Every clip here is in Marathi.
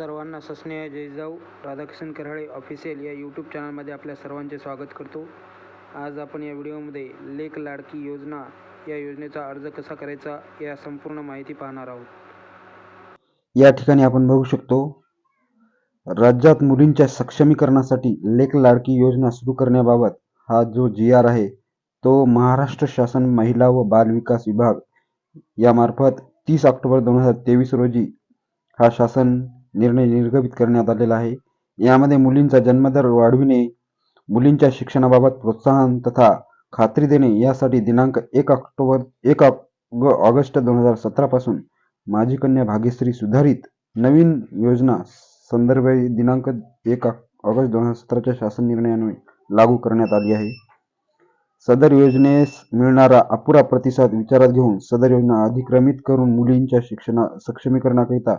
सर्वांना सस्नेह जयजाऊ राधाकिशन कराळे ऑफिशियल या यूट्यूब चॅनलमध्ये आपल्या सर्वांचे स्वागत करतो. आज आपण या व्हिडिओमध्ये लेक लाडकी योजना या योजनेचा अर्ज कसा करायचा या संपूर्ण माहिती पाहणार आहोत. या ठिकाणी आपण बघू शकतो राज्यात मुलींच्या सक्षमीकरणासाठी लेक लाडकी योजना सुरू करण्याबाबत हा जो जी आर आहे तो महाराष्ट्र शासन महिला व बाल विकास विभाग यामार्फत तीस ऑक्टोबर दोन हजार तेवीस रोजी हा शासन निर्णय निर्गमित करण्यात आलेला आहे. यामध्ये मुलींचा जन्मदर वाढविणे मुलींच्या शिक्षणाबाबत प्रोत्साहन तथा खात्री देणे यासाठी दिनांक एक ऑक्टोबर एक ऑग- ऑगस्ट दोन हजार सतरापासून माझी कन्या भाग्यश्री सुधारित नवीन योजना संदर्भ दिनांक एक ऑगस्ट दोन हजार सतराच्या शासन निर्णयाने लागू करण्यात आली आहे. सदर योजनेस मिळणारा अपुरा प्रतिसाद विचारात घेऊन सदर योजना अधिक्रमित करून मुलींच्या शिक्षणा सक्षमीकरणाकरिता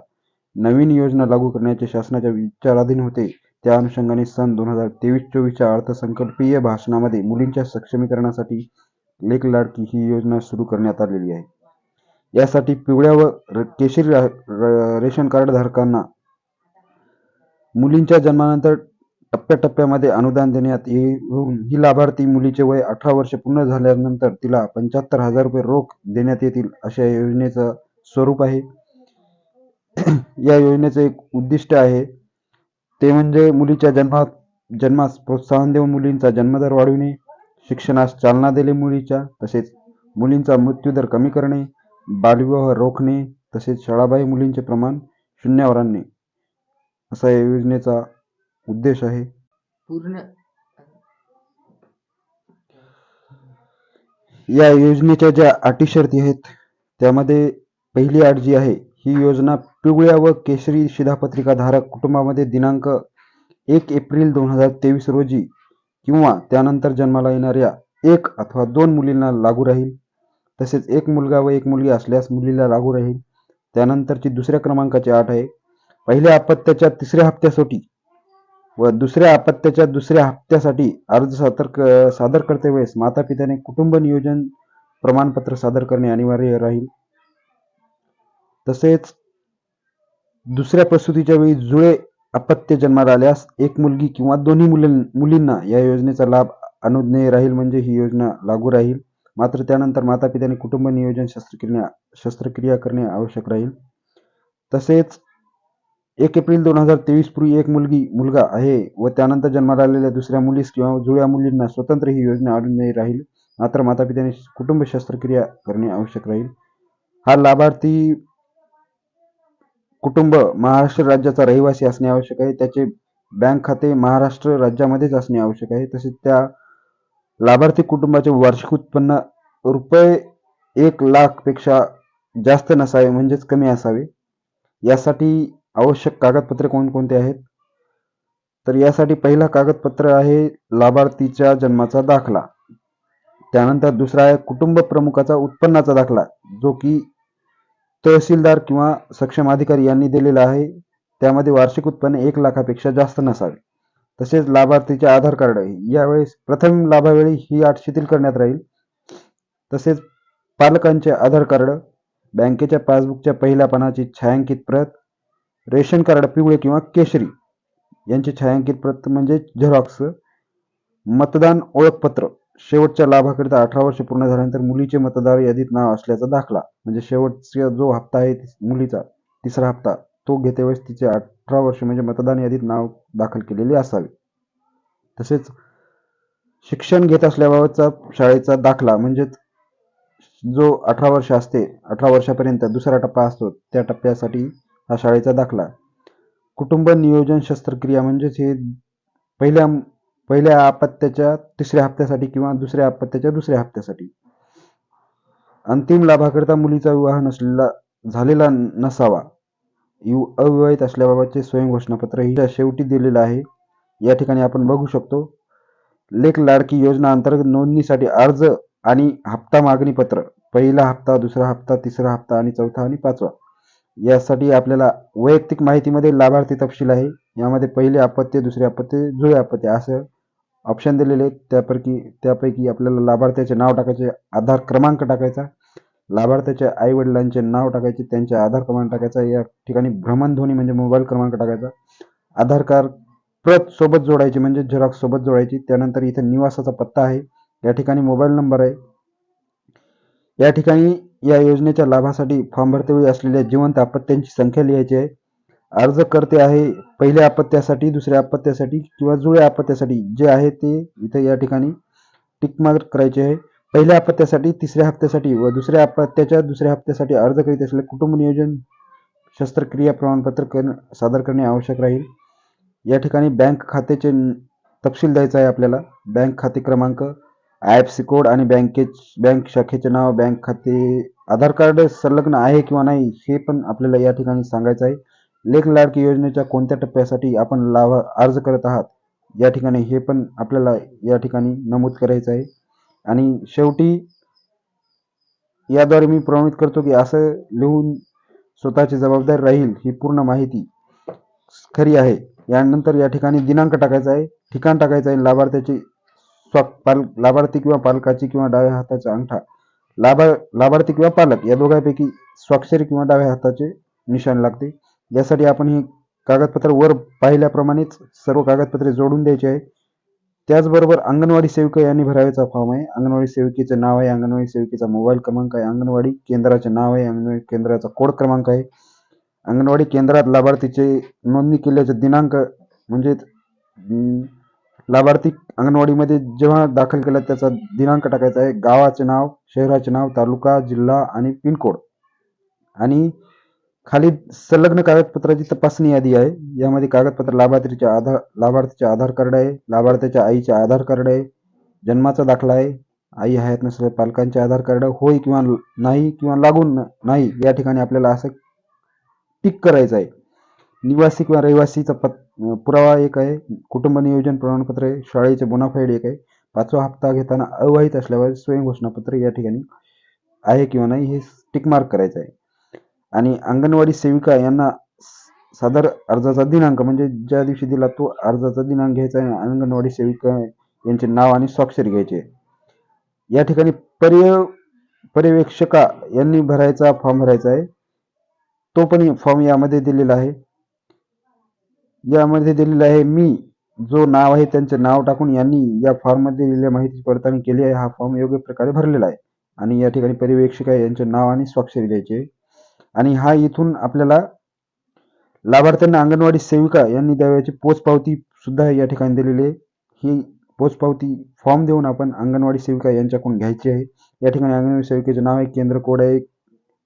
नवीन योजना लागू करण्याचे शासनाच्या विचाराधीन होते. त्या अनुषंगाने सन दोन हजार तेवीस चोवीसच्या अर्थसंकल्पीय भाषणामध्ये मुलींच्या सक्षमीकरणासाठी लेख लाडकी ही योजना सुरू करण्यात आलेली आहे. यासाठी पिवळ्या व केशरी रेशन कार्ड धारकांना मुलींच्या जन्मानंतर टप्प्याटप्प्यामध्ये अनुदान देण्यात येऊन ही लाभार्थी मुलीचे वय अठरा वर्ष पूर्ण झाल्यानंतर तिला पंच्याहत्तर हजार रुपये रोख देण्यात येतील अशा या योजनेचं स्वरूप आहे. या योजनेचं एक उद्दिष्ट आहे. ते म्हणजे मुलीच्या जन्मात जन्मास प्रोत्साहन देऊन मुलींचा जन्मदर वाढविणे शिक्षणास चालना दिले मुलीच्या तसेच मुलींचा मृत्यूदर कमी करणे बालविवाह रोखणे तसेच शाळाबाह्य मुलींचे प्रमाण शून्यावर आणणे. असा या योजनेचा उद्देश आहे. पूर्ण. या योजनेच्या ज्या अटी शर्ती आहेत त्यामध्ये पहिली अट जी आहे ही योजना पिवळ्या व केशरी शिधापत्रिका धारक कुटुंबामध्ये दिनांक एक एप्रिल दोन हजार तेवीस रोजी किंवा त्यानंतर जन्माला येणाऱ्या एक अथवा दोन मुलींना लागू राहील. तसेच एक मुलगा व एक मुलगी असल्यास मुलीला लागू राहील. त्यानंतरची दुसऱ्या क्रमांकाची आठ आहे. पहिल्या अपत्याच्या तिसऱ्या हप्त्यासाठी व दुसऱ्या अपत्याच्या दुसऱ्या हप्त्यासाठी अर्ज सादर क- सादर करते वेळेस माता पित्याने कुटुंब नियोजन प्रमाणपत्र सादर करणे अनिवार्य राहील. तसेच दुसऱ्या प्रसूतीच्या वेळी जुळे अपत्य जन्माला आल्यास एक मुलगी किंवा दोन्ही मुलीं मुलींना या योजनेचा लाभ अनुज्ञेय राहील म्हणजे ही योजना लागू राहील. मात्र त्यानंतर माता पित्याने कुटुंब नियोजन शस्त्रक्रिया शस्त्रक्रिया करणे आवश्यक राहील. तसेच एक एप्रिल दोन हजार तेवीस पूर्वी एक मुलगी मुलगा आहे व त्यानंतर जन्माला आलेल्या दुसऱ्या मुलीस किंवा जुळ्या मुलींना स्वतंत्र ही योजना अनुज्ञेय राहील. मात्र माता पित्याने कुटुंब शस्त्रक्रिया करणे आवश्यक राहील. हा लाभार्थी कुटुंब महाराष्ट्र राज्याचा रहिवासी असणे आवश्यक आहे. त्याचे बँक खाते महाराष्ट्र राज्यामध्येच असणे आवश्यक आहे. तसेच त्या लाभार्थी कुटुंबाचे वार्षिक उत्पन्न रुपये एक लाखपेक्षा जास्त नसावे म्हणजेच कमी असावे. यासाठी आवश्यक कागदपत्रे कोणकोणते आहेत? तर यासाठी पहिला कागदपत्र आहे लाभार्थीच्या जन्माचा दाखला. त्यानंतर दुसरा आहे कुटुंब प्रमुखाचा उत्पन्नाचा दाखला जो की तहसीलदार किंवा सक्षम अधिकारी यांनी दिलेला आहे. त्यामध्ये वार्षिक उत्पन्न एक लाखापेक्षा जास्त नसावे. तसेच लाभार्थीचे आधार कार्ड यावेळेस प्रथम लाभावेळी ही अट शिथिल करण्यात राहील. तसेच पालकांचे आधार कार्ड बँकेच्या पासबुकच्या पहिल्या पानाची छायांकित प्रत रेशन कार्ड पिवळे किंवा केशरी यांची छायांकित प्रत म्हणजे झेरॉक्स मतदान ओळखपत्र शेवटच्या लाभाकरिता अठरा वर्ष पूर्ण झाल्यानंतर मुलीचे मतदार यादीत नाव असल्याचा दाखला. म्हणजे शेवटचा जो हप्ता आहे मुलीचा तिसरा हप्ता तो घेते वेळेस तिचे अठरा वर्ष म्हणजे मतदान यादीत नाव दाखल केलेले असावे. तसेच शिक्षण घेत असल्याबाबतचा शाळेचा दाखला म्हणजेच जो अठरा वर्ष असते अठरा वर्षापर्यंत दुसरा टप्पा असतो त्या टप्प्यासाठी हा शाळेचा दाखला. कुटुंब नियोजन शस्त्रक्रिया म्हणजेच हे पहिल्या पहिल्या अपत्याच्या तिसऱ्या हप्त्यासाठी किंवा दुसऱ्या अपत्याच्या दुसऱ्या हप्त्यासाठी. अंतिम लाभाकरिता मुलीचा विवाह नसलेला झालेला नसावा. यु अविवाहित असल्याबाबतचे स्वयंघोषणापत्र ही शेवटी दिलेलं आहे. या ठिकाणी आपण बघू शकतो लेख लाडकी योजना अंतर्गत नोंदणीसाठी अर्ज आणि हप्ता मागणी पत्र पहिला हप्ता दुसरा हप्ता तिसरा हप्ता आणि चौथा आणि पाचवा. यासाठी आपल्याला वैयक्तिक माहितीमध्ये लाभार्थी तपशील आहे. यामध्ये पहिले अपत्य दुसरे अपत्य जुळे अपत्य असं ऑप्शन दिलेले आहेत. त्यापैकी त्यापैकी आपल्याला लाभार्थ्याचे नाव टाकायचे आधार क्रमांक टाकायचा. लाभार्थ्याच्या आई वडिलांचे नाव टाकायचे त्यांचे आधार क्रमांक टाकायचा. या ठिकाणी भ्रमणध्वनी म्हणजे मोबाईल क्रमांक टाकायचा. आधार कार्ड प्रत सोबत जोडायची म्हणजे झेरॉक्स सोबत जोडायची. त्यानंतर इथे निवासाचा पत्ता आहे. या ठिकाणी मोबाईल नंबर आहे. या ठिकाणी या योजनेच्या लाभासाठी फॉर्म भरतेवेळी असलेल्या जिवंत अपत्यांची संख्या लिहायची आहे. अर्ज करते आहे पहिल्या अपत्यासाठी दुसऱ्या अपत्यासाठी किंवा जुळ्या अपत्यासाठी जे आहे ते इथे या ठिकाणी टिक मार्क करायचे आहे. पहिल्या अपत्यासाठी तिसऱ्या हप्त्यासाठी व दुसऱ्या अपत्याच्या दुसऱ्या हप्त्यासाठी अर्ज करीत असलेले कुटुंब नियोजन शस्त्रक्रिया प्रमाणपत्र कर सादर करणे आवश्यक राहील. या ठिकाणी बँक खात्याचे तपशील द्यायचा आहे आपल्याला. बँक खाते क्रमांक आय एफ सी कोड आणि बँके बँक शाखेचे नाव बँक खाते आधार कार्ड संलग्न आहे किंवा नाही हे पण आपल्याला या ठिकाणी सांगायचं आहे. लेख लाडकी योजनेच्या कोणत्या टप्प्यासाठी आपण लाभ अर्ज करत आहात? या ठिकाणी हे पण आपल्याला या ठिकाणी नमूद करायचं आहे. आणि शेवटी याद्वारे मी प्रमाणित करतो की असं लिहून स्वतःची जबाबदारी राहील ही पूर्ण माहिती खरी आहे. यानंतर या ठिकाणी दिनांक टाकायचा आहे. ठिकाण टाकायचं आहे. लाभार्थ्याची स्व पाल लाभार्थी किंवा पालकाची किंवा डाव्या हाताचा अंगठा. लाभा लाभार्थी किंवा पालक या दोघांपैकी स्वाक्षरी किंवा डाव्या हाताचे निशाण लागते. यासाठी आपण हे कागदपत्र वर पाहिल्याप्रमाणेच सर्व कागदपत्रे जोडून द्यायची आहे. त्याचबरोबर अंगणवाडी सेविका यांनी भरायचा फॉर्म आहे. अंगणवाडी सेविकेचं नाव आहे अंगणवाडी सेविकेचा मोबाईल क्रमांक आहे अंगणवाडी केंद्राचे नाव आहे अंगणवाडी केंद्राचा कोड क्रमांक आहे. अंगणवाडी केंद्रात लाभार्थीचे नोंदणी केल्याचे दिनांक म्हणजे लाभार्थी अंगणवाडीमध्ये जेव्हा दाखल केला त्याचा दिनांक टाकायचा आहे. गावाचे नाव शहराचे नाव तालुका जिल्हा आणि पिनकोड. आणि खाली संलग्न कागदपत्राची तपासणी यादी आहे. यामध्ये कागदपत्र लाभार्थीचे आधार लाभार्थीचे आधार कार्ड आहे लाभार्थ्याच्या आईचे आधार कार्ड आहे जन्माचा दाखला आहे आई हयात नसलेल्या पालकांचे आधार कार्ड होय किंवा नाही किंवा लागून नाही या ठिकाणी आपल्याला असं टिक करायचं आहे. निवासी किंवा रहिवासीचा पत पुरावा एक आहे कुटुंब नियोजन प्रमाणपत्र आहे शाळेचे बोनाफाईड एक आहे. पाचवा हप्ता घेताना अवाहित असल्यावर स्वयंघोषणापत्र या ठिकाणी आहे किंवा नाही हे टिक मार्क करायचं आहे. आणि अंगणवाडी सेविका यांना सादर अर्जाचा दिनांक म्हणजे ज्या दिवशी दिला तो अर्जाचा दिनांक घ्यायचा आहे अंगणवाडी सेविका यांचे नाव आणि स्वाक्षरी घ्यायचे या ठिकाणी पर्य पर्यवेक्षका यांनी भरायचा फॉर्म भरायचा आहे. तो पण फॉर्म यामध्ये दिलेला आहे. यामध्ये दिलेला आहे मी जो नाव आहे त्यांचे नाव टाकून यांनी या फॉर्ममध्ये दिलेल्या माहिती पडताळणी केली आहे. हा फॉर्म योग्य प्रकारे भरलेला आहे. आणि या ठिकाणी पर्यवेक्षिका यांचे नाव आणि स्वाक्षरी द्यायचे आहे. आणि हा इथून आपल्याला लाभार्थ्यांना अंगणवाडी सेविका यांनी द्यावयाची पोचपावती सुद्धा या ठिकाणी दिलेली आहे. ही पोचपावती फॉर्म देऊन आपण अंगणवाडी सेविका यांच्याकडून घ्यायची आहे. या ठिकाणी अंगणवाडी सेविकेचे नाव आहे केंद्र कोड आहे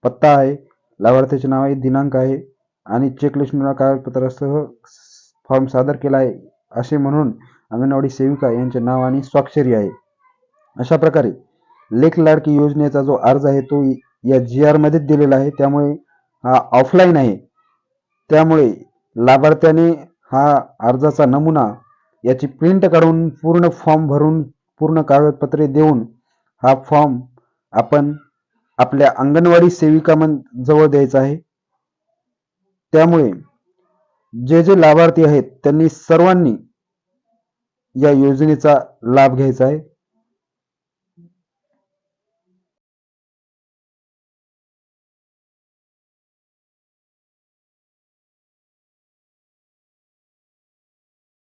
पत्ता आहे लाभार्थ्याचे नाव आहे दिनांक आहे आणि चेकलिस्ट कागदपत्रासह फॉर्म सादर केला आहे. असे म्हणून अंगणवाडी सेविका यांचे नाव आणि स्वाक्षरी आहे. अशा प्रकारे लेख लाडकी योजनेचा जो अर्ज आहे तो या जी आरमध्येच दिलेला आहे. त्यामुळे हा ऑफलाईन आहे. त्यामुळे लाभार्थ्याने हा अर्जाचा नमुना याची प्रिंट काढून पूर्ण फॉर्म भरून पूर्ण कागदपत्रे देऊन हा फॉर्म आपण आपल्या अंगणवाडी सेविका मन जवळ द्यायचा आहे. त्यामुळे जे जे लाभार्थी आहेत त्यांनी सर्वांनी या योजनेचा लाभ घ्यायचा आहे.